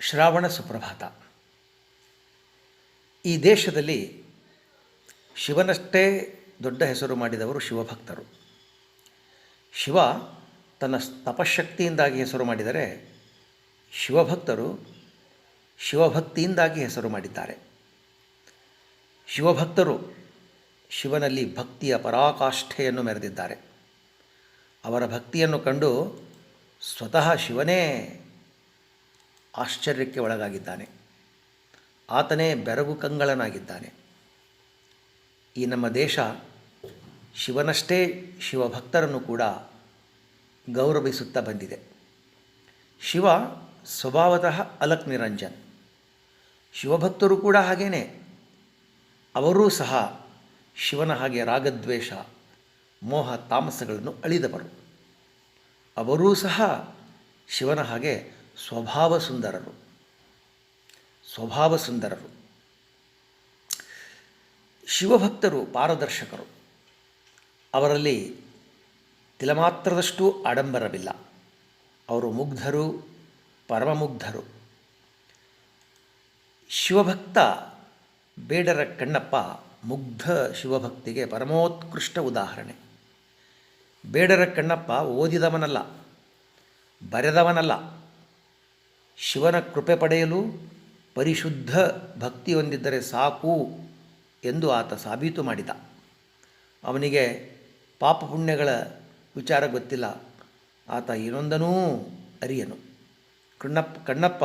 ಶ್ರಾವಣ ಸುಪ್ರಭಾತ. ಈ ದೇಶದಲ್ಲಿ ಶಿವನಷ್ಟೇ ದೊಡ್ಡ ಹೆಸರು ಮಾಡಿದವರು ಶಿವಭಕ್ತರು. ಶಿವ ತನ್ನ ತಪಶಕ್ತಿಯಿಂದಾಗಿ ಹೆಸರು ಮಾಡಿದರೆ ಶಿವಭಕ್ತರು ಶಿವಭಕ್ತಿಯಿಂದಾಗಿ ಹೆಸರು ಮಾಡಿದ್ದಾರೆ. ಶಿವಭಕ್ತರು ಶಿವನಲ್ಲಿ ಭಕ್ತಿಯ ಪರಾಕಾಷ್ಠೆಯನ್ನು ಮೆರೆದಿದ್ದಾರೆ. ಅವರ ಭಕ್ತಿಯನ್ನು ಕಂಡು ಸ್ವತಃ ಶಿವನೇ ಆಶ್ಚರ್ಯಕ್ಕೆ ಒಳಗಾಗಿದ್ದಾನೆ. ಆತನೇ ಬೆರಗು ಕಂಗಳನಾಗಿದ್ದಾನೆ. ಈ ನಮ್ಮ ದೇಶ ಶಿವನಷ್ಟೇ ಶಿವಭಕ್ತರನ್ನು ಕೂಡ ಗೌರವಿಸುತ್ತಾ ಬಂದಿದೆ. ಶಿವ ಸ್ವಭಾವತಃ ಅಲಕ್ ನಿರಂಜನ್ ಶಿವಭಕ್ತರು ಕೂಡ ಹಾಗೇನೆ. ಅವರೂ ಸಹ ಶಿವನ ಹಾಗೆ ರಾಗದ್ವೇಷ, ಮೋಹ, ತಾಮಸಗಳನ್ನು ಅಳಿದವರು. ಅವರೂ ಸಹ ಶಿವನ ಹಾಗೆ ಸ್ವಭಾವ ಸುಂದರರು ಸ್ವಭಾವ ಸುಂದರರು ಶಿವಭಕ್ತರು ಪಾರದರ್ಶಕರು. ಅವರಲ್ಲಿ ತಿಲಮಾತ್ರದಷ್ಟು ಆಡಂಬರವಿಲ್ಲ. ಅವರು ಮುಗ್ಧರು, ಪರಮಮುಗ್ಧರು. ಶಿವಭಕ್ತ ಬೇಡರ ಕಣ್ಣಪ್ಪ ಮುಗ್ಧ ಶಿವಭಕ್ತಿಗೆ ಪರಮೋತ್ಕೃಷ್ಟ ಉದಾಹರಣೆ. ಬೇಡರ ಕಣ್ಣಪ್ಪ ಓದಿದವನಲ್ಲ, ಬರೆದವನಲ್ಲ ಶಿವನ ಕೃಪೆ ಪಡೆಯಲು ಪರಿಶುದ್ಧ ಭಕ್ತಿ ಹೊಂದಿದ್ದರೆ ಸಾಕು ಎಂದು ಆತ ಸಾಬೀತು ಮಾಡಿದ. ಅವನಿಗೆ ಪಾಪ ಪುಣ್ಯಗಳ ವಿಚಾರ ಗೊತ್ತಿಲ್ಲ. ಆತ ಏನೊಂದನೂ ಅರಿಯನು. ಕಣ್ಣಪ್ಪ ಕಣ್ಣಪ್ಪ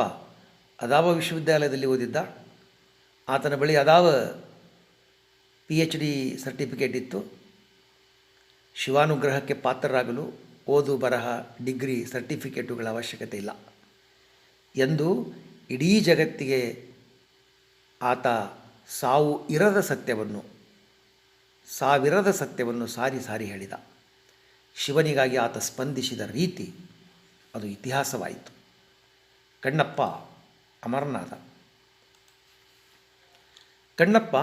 ಅದಾವ ವಿಶ್ವವಿದ್ಯಾಲಯದಲ್ಲಿ ಓದಿದ್ದ. ಆತನ ಬಳಿ ಅದಾವ ಪಿ ಎಚ್ ಡಿ ಸರ್ಟಿಫಿಕೇಟ್ ಇತ್ತು. ಶಿವಾನುಗ್ರಹಕ್ಕೆ ಪಾತ್ರರಾಗಲು ಓದು, ಬರಹ, ಡಿಗ್ರಿ ಸರ್ಟಿಫಿಕೇಟುಗಳ ಅವಶ್ಯಕತೆ ಇಲ್ಲ. ಎಂದು ಇಡೀ ಜಗತ್ತಿಗೆ ಆತ ಸಾವು ಇರದ ಸತ್ಯವನ್ನು, ಸಾವಿರದ ಸತ್ಯವನ್ನು ಸಾರಿ ಸಾರಿ ಹೇಳಿದ. ಶಿವನಿಗಾಗಿ ಆತ ಸ್ಪಂದಿಸಿದ ರೀತಿ ಅದು ಇತಿಹಾಸವಾಯಿತು. ಕಣ್ಣಪ್ಪ ಅಮರನಾಥ ಕಣ್ಣಪ್ಪ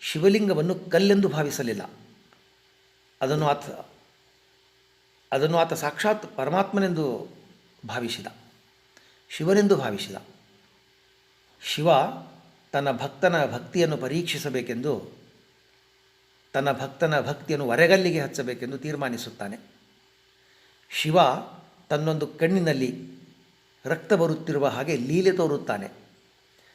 ಶಿವಲಿಂಗವನ್ನು ಕಲ್ಲೆಂದು ಭಾವಿಸಲಿಲ್ಲ. ಅದನ್ನು ಆತ ಅದನ್ನು ಆತ ಸಾಕ್ಷಾತ್ ಪರಮಾತ್ಮನೆಂದು ಭಾವಿಸಿದ. ಶಿವನೆಂದು ಭಾವಿಸಿದ. ಶಿವ ತನ್ನ ಭಕ್ತನ ಭಕ್ತಿಯನ್ನು ಪರೀಕ್ಷಿಸಬೇಕೆಂದು, ತನ್ನ ಭಕ್ತನ ಭಕ್ತಿಯನ್ನು ಒರೆಗಲ್ಲಿಗೆ ಹಚ್ಚಬೇಕೆಂದು ತೀರ್ಮಾನಿಸುತ್ತಾನೆ. ಶಿವ ತನ್ನೊಂದು ಕಣ್ಣಿನಲ್ಲಿ ರಕ್ತ ಬರುತ್ತಿರುವ ಹಾಗೆ ಲೀಲೆ ತೋರುತ್ತಾನೆ.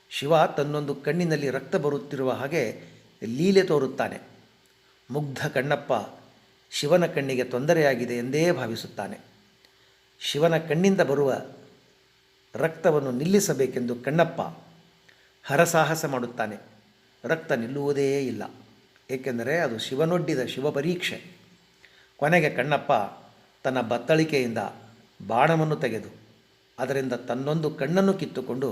ಶಿವ ತನ್ನೊಂದು ಕಣ್ಣಿನಲ್ಲಿ ರಕ್ತ ಬರುತ್ತಿರುವ ಹಾಗೆ ಲೀಲೆ ತೋರುತ್ತಾನೆ. ಮುಗ್ಧ ಕಣ್ಣಪ್ಪ ಶಿವನ ಕಣ್ಣಿಗೆ ತೊಂದರೆಯಾಗಿದೆ ಎಂದೇ ಭಾವಿಸುತ್ತಾನೆ. ಶಿವನ ಕಣ್ಣಿಂದ ಬರುವ ರಕ್ತವನ್ನು ನಿಲ್ಲಿಸಬೇಕೆಂದು ಕಣ್ಣಪ್ಪ ಹರಸಾಹಸ ಮಾಡುತ್ತಾನೆ. ರಕ್ತ ನಿಲ್ಲುವುದೇ ಇಲ್ಲ. ಏಕೆಂದರೆ ಅದು ಶಿವನೊಡ್ಡಿದ ಶಿವ ಪರೀಕ್ಷೆ ಕೊನೆಗೆ ಕಣ್ಣಪ್ಪ ತನ್ನ ಬತ್ತಳಿಕೆಯಿಂದ ಬಾಣವನ್ನು ತೆಗೆದು, ಅದರಿಂದ ತನ್ನೊಂದು ಕಣ್ಣನ್ನು ಕಿತ್ತುಕೊಂಡು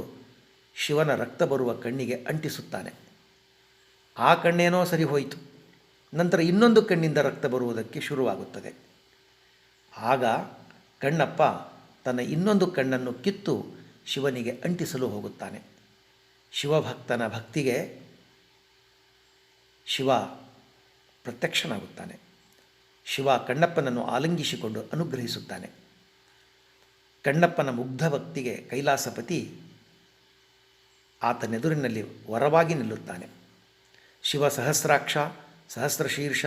ಶಿವನ ರಕ್ತ ಬರುವ ಕಣ್ಣಿಗೆ ಅಂಟಿಸುತ್ತಾನೆ. ಆ ಕಣ್ಣೇನೋ ಸರಿ ಹೋಯಿತು. ನಂತರ ಇನ್ನೊಂದು ಕಣ್ಣಿಂದ ರಕ್ತ ಬರುವುದಕ್ಕೆ ಶುರುವಾಗುತ್ತದೆ. ಆಗ ಕಣ್ಣಪ್ಪ ತನ್ನ ಇನ್ನೊಂದು ಕಣ್ಣನ್ನು ಕಿತ್ತು ಶಿವನಿಗೆ ಅಂಟಿಸಲು ಹೋಗುತ್ತಾನೆ. ಶಿವಭಕ್ತನ ಭಕ್ತಿಗೆ ಶಿವ ಪ್ರತ್ಯಕ್ಷನಾಗುತ್ತಾನೆ. ಶಿವ ಕಣ್ಣಪ್ಪನನ್ನು ಆಲಿಂಗಿಸಿಕೊಂಡು ಅನುಗ್ರಹಿಸುತ್ತಾನೆ. ಕಣ್ಣಪ್ಪನ ಮುಗ್ಧ ಭಕ್ತಿಗೆ ಕೈಲಾಸಪತಿ ಆತನೆದುರಿನಲ್ಲಿ ವರವಾಗಿ ನಿಲ್ಲುತ್ತಾನೆ. ಶಿವ ಸಹಸ್ರಾಕ್ಷ, ಸಹಸ್ರಶೀರ್ಷ,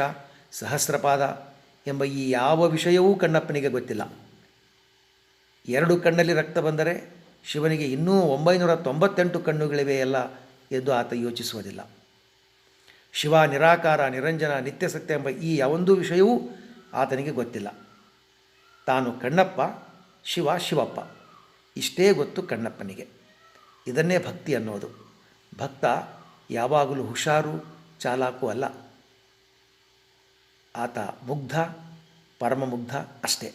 ಸಹಸ್ರಪಾದ ಎಂಬ ಈ ಯಾವ ವಿಷಯವೂ ಕಣ್ಣಪ್ಪನಿಗೆ ಗೊತ್ತಿಲ್ಲ. ಎರಡು ಕಣ್ಣಲ್ಲಿ ರಕ್ತ ಬಂದರೆ ಶಿವನಿಗೆ ಇನ್ನೂ ಒಂಬೈನೂರ ತೊಂಬತ್ತೆಂಟು ಕಣ್ಣುಗಳಿವೆಯಲ್ಲ ಎಂದು ಆತ ಯೋಚಿಸುವುದಿಲ್ಲ. ಶಿವ ನಿರಾಕಾರ, ನಿರಂಜನ, ನಿತ್ಯ ಸತ್ಯ ಎಂಬ ಈ ಯಾವೊಂದು ವಿಷಯವೂ ಆತನಿಗೆ ಗೊತ್ತಿಲ್ಲ. ತಾನು ಕಣ್ಣಪ್ಪ, ಶಿವ ಶಿವಪ್ಪ. ಇಷ್ಟೇ ಗೊತ್ತು ಕಣ್ಣಪ್ಪನಿಗೆ. ಇದನ್ನೇ ಭಕ್ತಿ ಅನ್ನೋದು. ಭಕ್ತ ಯಾವಾಗಲೂ ಹುಷಾರು, ಚಾಲಾಕು ಅಲ್ಲ. ಆತ ಮುಗ್ಧ, ಪರಮಮುಗ್ಧ ಅಷ್ಟೇ.